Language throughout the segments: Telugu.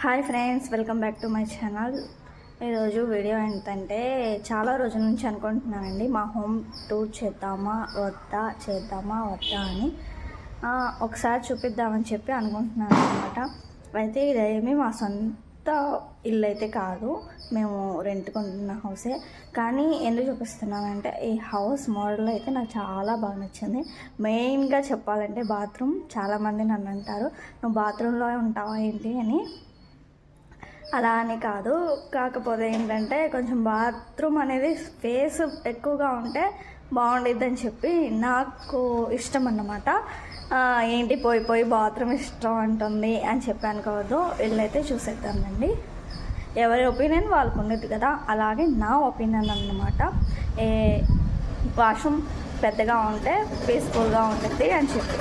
Hi friends welcome back to my channel. ఈరోజు వీడియో ఏంటంటే చాలా రోజుల నుంచి అనుకుంటున్నానండి మా హోమ్ టూర్ చేద్దామా వద్దా చేద్దామా వద్దా అని. ఒకసారి చూపిద్దామని చెప్పి అనుకుంటున్నాను అనమాట అయితే ఇదేమి మా సొంత ఇల్లు అయితే కాదు మేము రెంట్కుంటున్న హౌసే. కానీ ఎందుకు చూపిస్తున్నానంటే ఈ హౌస్ మోడల్ అయితే నాకు చాలా బాగా నచ్చింది. మెయిన్గా చెప్పాలంటే బాత్రూమ్ చాలామంది నన్ను అంటారు నువ్వు బాత్రూంలో ఉంటావా ఏంటి? అని. అలా అని కాదు. కాకపోతే ఏంటంటే కొంచెం బాత్రూమ్ అనేది స్పేస్ ఎక్కువగా ఉంటే బాగుండిద్దని చెప్పి నాకు ఇష్టం అన్నమాట. ఏంటి పోయి పోయి బాత్రూమ్ ఇష్టం అంటుంది అని చెప్పి అనుకోవద్దు. వీళ్ళైతే చూసేద్దామండి ఎవరి ఒపీనియన్ వాళ్ళకు ఉండదు కదా. అలాగే నా ఒపీనియన్ అన్నమాట. ఏ వాష్రూమ్ పెద్దగా ఉంటే పీస్ఫుల్గా ఉంటుంది అని చెప్పి.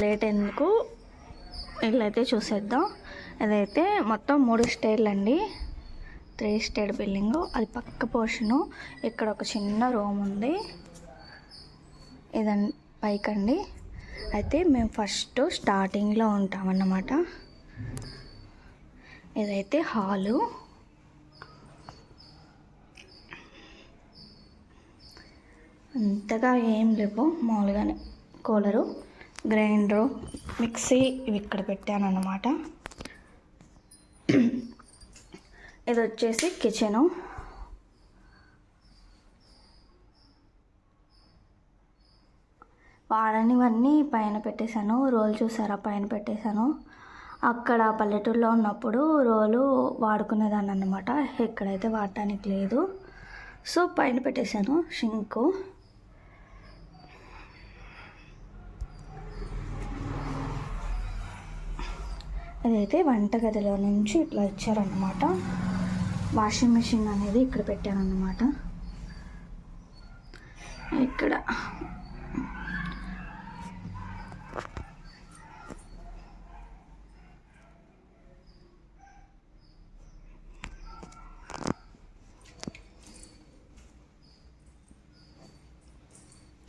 లేట్ ఎందుకు? వీళ్ళైతే చూసేద్దాం. అదైతే మొత్తం మూడు స్టేర్లు అండి. త్రీ స్టేర్ బిల్డింగ్ అది పక్క పోర్షను. ఇక్కడ ఒక చిన్న రూమ్ ఉంది. ఇదన్ పైకండి అయితే మేము ఫస్ట్ స్టార్టింగ్లో ఉంటామన్నమాట. ఇదైతే హాలు. అంతగా ఏం లేవు మామూలుగానే కూలరు గ్రైండరు మిక్సీ ఇవి ఇక్కడ పెట్టాను అన్నమాట ఇది వచ్చేసి కిచెను వాడనివన్నీ పైన పెట్టేశాను. రోల్ చూసారా? పైన పెట్టేశాను. అక్కడ పల్లెటూరులో ఉన్నప్పుడు రోలు వాడుకునేదాన్ని అన్నమాట ఎక్కడైతే వాడటానికి లేదు. సో పైన పెట్టేశాను షింకు. అదైతే వంటగదిలో నుంచి ఇట్లా ఇచ్చారనమాట వాషింగ్ మిషన్ అనేది ఇక్కడ పెట్టాను అన్నమాట ఇక్కడ.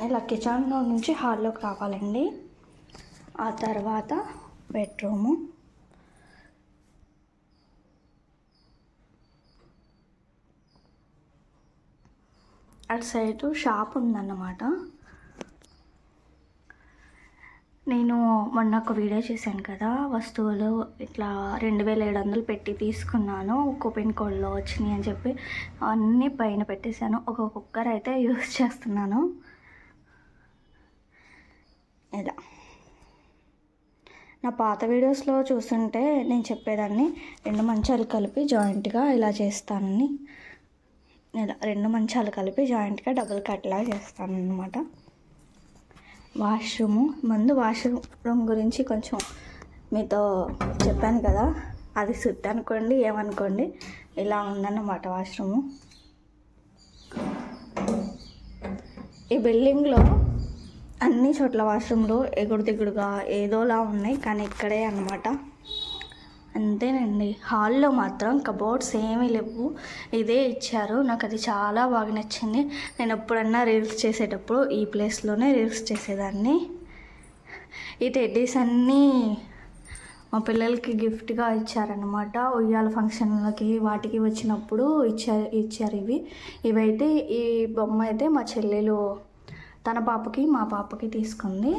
ఇలా కిచెన్ నుంచి హాల్లోకి రావాలండి. ఆ తర్వాత బెడ్రూము. అటు సైడ్ షాప్ ఉందన్నమాట. నేను మొన్న ఒక వీడియో చేశాను కదా వస్తువులు ఇట్లా రెండు వేల ఏడు వందలు పెట్టి తీసుకున్నాను కూపెన్ కోడ్లో వచ్చినాయి అని చెప్పి అన్నీ పైన పెట్టేశాను. ఒక కుక్కర్ అయితే యూస్ చేస్తున్నాను. ఇలా. నా పాత వీడియోస్లో చూస్తుంటే నేను చెప్పేదాన్ని రెండు మంచాలు కలిపి జాయింట్గా ఇలా చేస్తానని. ఇలా రెండు మంచాలు కలిపి జాయింట్గా డబుల్ కట్లా చేస్తాను అనమాట వాష్రూము ముందు వాష్రూమ్ గురించి కొంచెం మీతో చెప్పాను కదా అది సుట్ అనుకోండి ఏమనుకోండి ఇలా ఉందన్నమాట వాష్రూము. ఈ బిల్డింగ్లో అన్ని చోట్ల వాష్రూమ్లు ఎగుడు దిగుడుగా ఏదోలా ఉన్నాయి కానీ ఇక్కడే అన్నమాట. అంతేనండి. హాల్లో మాత్రం కబోర్డ్స్ ఏమీ లేవు. ఇదే ఇచ్చారు. నాకు అది చాలా బాగా నచ్చింది. నేను ఎప్పుడన్నా రీల్స్ చేసేటప్పుడు ఈ ప్లేస్లోనే రీల్స్ చేసేదాన్ని. ఈ టెడ్డీస్ అన్నీ మా పిల్లలకి గిఫ్ట్గా ఇచ్చారనమాట ఉయ్యాల ఫంక్షన్లకి వాటికి వచ్చినప్పుడు ఇచ్చారు ఇచ్చారు ఇవి. ఇవైతే ఈ బొమ్మ అయితే మా చెల్లెలు తన పాపకి మా పాపకి తీసుకుంది.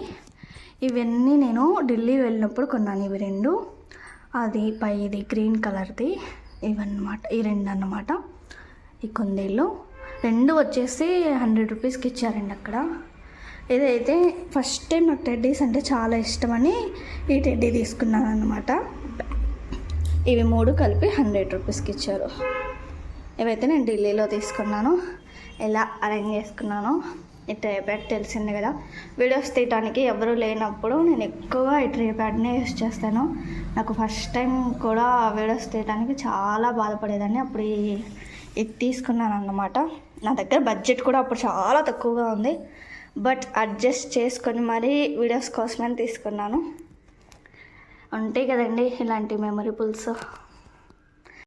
ఇవన్నీ నేను ఢిల్లీ వెళ్ళినప్పుడు కొన్నాను ఇవి రెండు. అది పైది గ్రీన్ కలర్ది ఇవన్నమాట. ఈ రెండు అన్నమాట ఈ కుందేళ్ళు రెండు వచ్చేసి హండ్రెడ్ రూపీస్కి ఇచ్చారండి అక్కడ. ఇదైతే ఫస్ట్ టైం నాకు టెడ్డీస్ అంటే చాలా ఇష్టమని ఈ టెడ్డీ తీసుకున్నాను అనమాట ఇవి మూడు కలిపి హండ్రెడ్ రూపీస్కి ఇచ్చారు. ఇవైతే నేను ఢిల్లీలో తీసుకున్నాను. ఎలా అరేంజ్ చేసుకున్నాను ఈ ట్రే ప్యాడ్ తెలిసింది కదా. వీడియోస్ తీయటానికి ఎవరు లేనప్పుడు నేను ఎక్కువగా ఈ ట్రే ప్యాడ్నే యూస్ చేస్తాను. నాకు ఫస్ట్ టైం కూడా వీడియోస్ తీయటానికి చాలా బాధపడేదాన్ని. అప్పుడు ఈ- ఇది తీసుకున్నాను అన్నమాట నా దగ్గర బడ్జెట్ కూడా అప్పుడు చాలా తక్కువగా ఉంది. బట్ అడ్జస్ట్ చేసుకొని మరీ వీడియోస్ కోసమని తీసుకున్నాను. ఉంటాయి కదండి ఇలాంటి మెమొరబుల్స్.